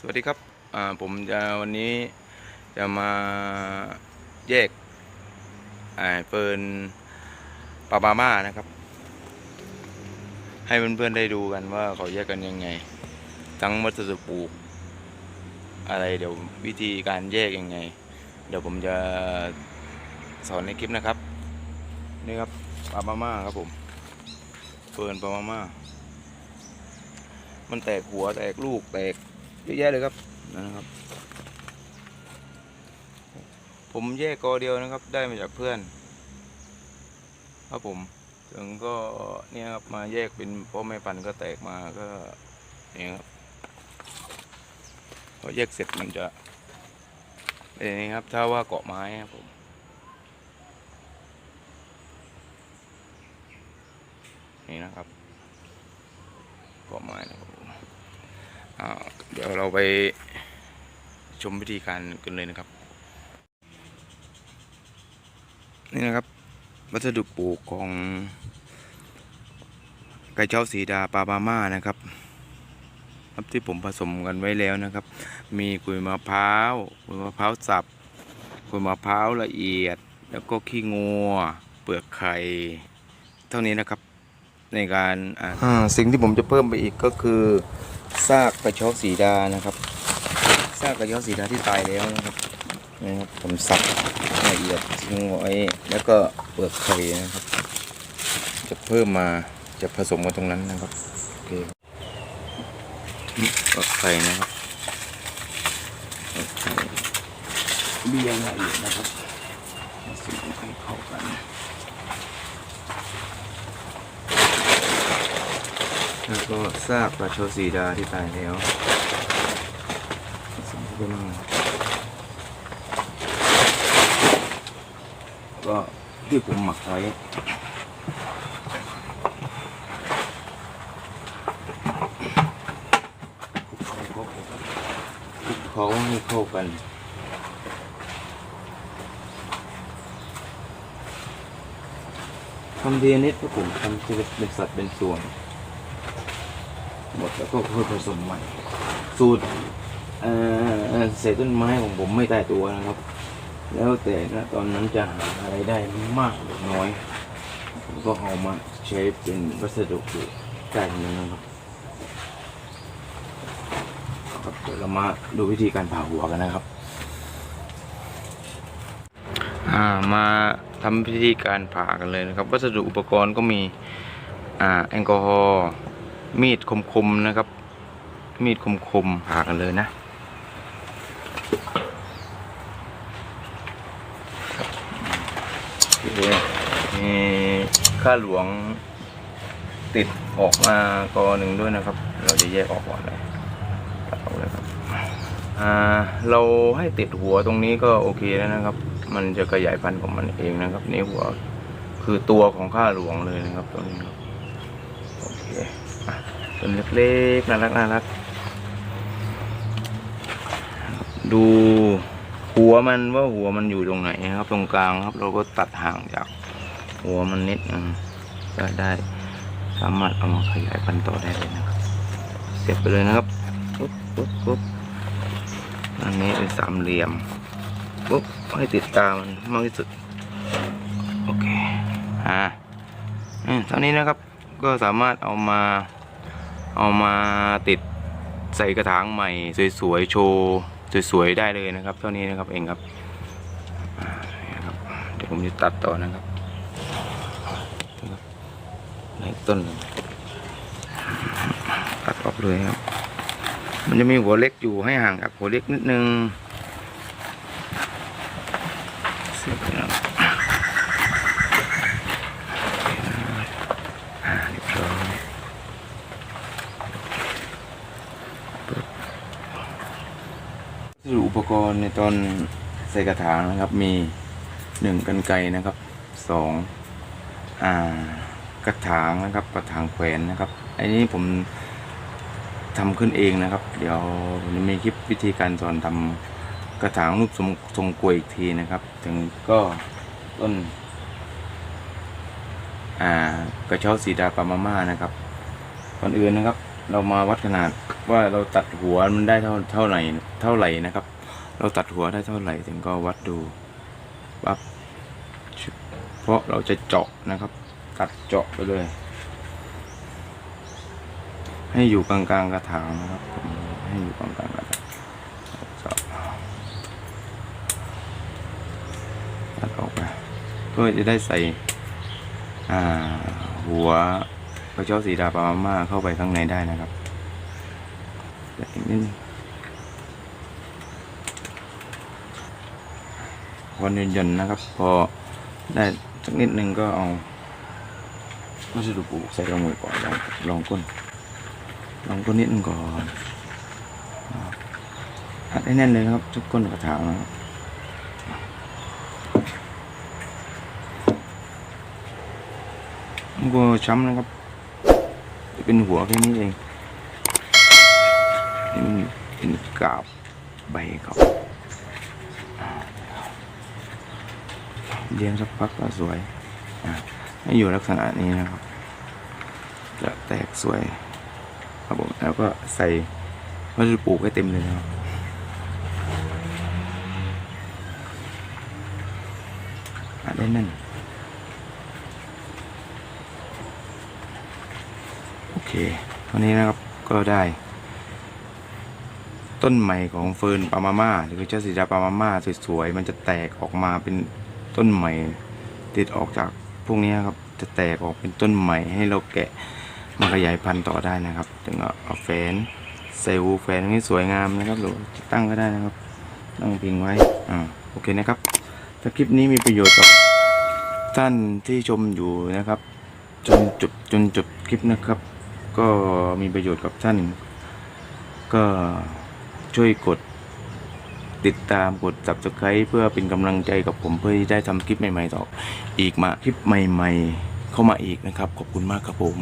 สวัสดีครับผมจะวันนี้จะมาแยกอ่าเฟิร์นปาบาม่านะครับ ให้เพื่อนๆได้ดูกันว่าเขาแยกกันยังไง ทั้งวัสดุปลูก อะไรเดี๋ยววิธีการแยกยังไง เดี๋ยวผมจะสอนในคลิปนะครับ นี่ครับปาบาม่าครับผมเฟิร์นปาบาม่ามันแตกหัวแตกลูกแตก เยอะแยะเลยครับนะครับ ผมแยกกอเดียวนะครับ ได้มาจากเพื่อน ครับผมถึงก็เนี่ยครับมาแยกเป็นพ่อแม่พันธุ์ก็แตกมาก็เนี่ยครับพอแยกเสร็จมันจะเป็นอย่างนี้ครับ ถ้าว่าเกาะไม้ครับผมนี่นะครับเกาะไม้นะครับผมอ่า เดี๋ยวเราไปชมวิธีการกันเลยนะครับ นี่นะครับ วัสดุปลูกของไก่เจ้าสีดาปาบาม่านะครับครับที่ผมผสมกันไว้แล้วนะครับ มีกุยมะพร้าวกุยมะพร้าวสับกุยมะพร้าวละเอียด แล้วก็ขี้งัว เปลือกไข่ เท่านี้นะครับ ในการอ่าสิ่งที่ผมจะเพิ่มไปอีกก็คือ ซากกระชอกสีดานะครับซากกระชอกสีดาที่ตายแล้วนะครับนะครับผมสับละเอียดทิ้งไว้แล้วก็เปลือกไข่นะครับ จะเพิ่มมาจะผสมกันตรงนั้นนะครับโอเคเปลือกไข่นะครับเปลือกไข่เบี้ยละเอียดนะครับผสมให้เข้ากัน แล้วก็ซากปลาโชสีดาที่ตายแล้วสมบูรณ์ก็ที่ผมหมักไว้คุกเขาคลุกเขาให้เข้ากันทำดีนิดก็ผมทำเป็นสัดเป็นส่วน หมดแล้วก็ค่อยผสมใหม่ สูตรเศษต้นไม้ของผมไม่ตายตัวนะครับ แล้วแต่นะตอนนั้นจะหาอะไรได้มากหรือน้อย ผมก็เอามาใช้เป็นวัสดุปลูกได้ทั้งนั้นะครับครับเดี๋ยวเรามาดูวิธีการผ่าหัวกันนะครับ อ่ามาทำพิธีการผ่ากันเลยนะครับ วัสดุอุปกรณ์ก็มีอ่าแอลกอฮอล์ มีดคมๆนะครับ มีดคมๆผ่ากันเลยนะ มีค่าหลวงติดออกมากอหนึ่งด้วยนะครับ เราจะแยกออกก่อนเลยตัดออกเลยครับอ่าเราให้ติดหัวตรงนี้ก็โอเคแล้วนะครับ มันจะขยายพันธุ์ของมันเองนะครับนี่หัวคือตัวของข้าหลวงเลยนะครับตัวนี้ครับโอเค ตัวเล็กๆน่ารักน่ารักดูหัวมันว่าหัวมันอยู่ตรงไหนนะครับ ตรงกลางครับ เราก็ตัดห่างจากหัวมันนิดนึงก็ได้สามารถเอามาขยายพันธุ์ต่อได้เลยนะครับ เสียบไปเลยนะครับปุ๊บปุ๊บปุ๊บอันนี้เป็นสามเหลี่ยมปุ๊บให้ติดตามันมากที่สุดโอเคอ่าอืมเท่านี้นะครับก็สามารถเอามา เอามาติดใส่กระถางใหม่สวยๆโชว์สวยๆได้เลยนะครับ เท่านี้นะครับเองครับเดี๋ยวผมจะตัดต่อนะครับในต้นตัดออกเลยครับ มันจะมีหัวเล็กอยู่ให้ห่างกับหัวเล็กนิดนึงเสร็จแล้วอ่าเรียบร้อยปึ๊บ สดุอุปกรณ์ในตอนใส่กระถางนะครับ มีหนึ่งกันไกนะครับสองอ่ากระถางนะครับ กระถางแขวนนะครับ อันนี้ผมทำขึ้นเองนะครับ เดี๋ยวผมจะมีคลิปวิธีการสอนทำกระถางรูปทรงทรงกลวยอีกทีนะครับ ถึงก็ต้น อ่ากระเช้าสีดาปามาม่านะครับก่อนอื่นนะครับ เรามาวัดขนาด ว่าเราตัดหัวมันได้เท่าเท่าไหร่เท่าไหร่นะครับ เราตัดหัวได้เท่าไหร่ถึงก็วัดดูปั๊บเพราะเราจะเจาะนะครับ ตัดเจาะไปเลย ให้อยู่กลางๆกระถางนะครับ ให้อยู่กลางๆกระถางเจาะตัดออกไปเพื่อจะได้ใส่อ่าหัวกระเจ้าสีดาปามาม่าเข้าไปข้างในได้นะครับ อีกนิดนึงพอเย็นๆนะครับ พอได้สักนิดนึงก็เอาวัสดุปลูกใส่ลงมือก่อนลองลองก้นลองก้นนิดนึงก่อนอัดให้แน่นเลยนะครับ ทุกก้นกระถางนะครับมันก็ช้ำนะครับ เป็นหัวแค่นี้เอง นี่มันเป็นกาบใบเขาเลี้ยงสักพักก็สวยอให้อยู่ลักษณะนี้นะครับ จะแตกสวยครับผมแล้วก็ใส่วัสดุปลูกให้เต็มเลยนะครับอัดได้น่นโอเคเท่านี้นะครับก็ได้ ต้นใหม่ของเฟิร์นปามาม่าหรือเจ้าสีดาปามาม่าสวยๆมันจะแตกออกมาเป็นต้นใหม่ ติดออกจากพวกนี้ครับจะแตกออกเป็นต้นใหม่ให้เราแกะมาขยายพันธุ์ต่อได้นะครับถึงเอาเอาแฟนใส่วูแฟนให้สวยงามนะครับหรือจะตั้งก็ได้นะครับตั้งพิงไว้อ่าโอเคนะครับถ้าคลิปนี้มีประโยชน์กับท่านที่ชมอยู่นะครับ จนจบจนจบคลิปนะครับ ก็มีประโยชน์กับท่าน ก็ ช่วยกดติดตามกด subscribe เพื่อเป็นกำลังใจกับผมเพื่อที่ได้ทำคลิปใหม่ๆต่ออีกมาคลิปใหม่ ๆ เข้ามาอีกนะครับ ขอบคุณมากครับผม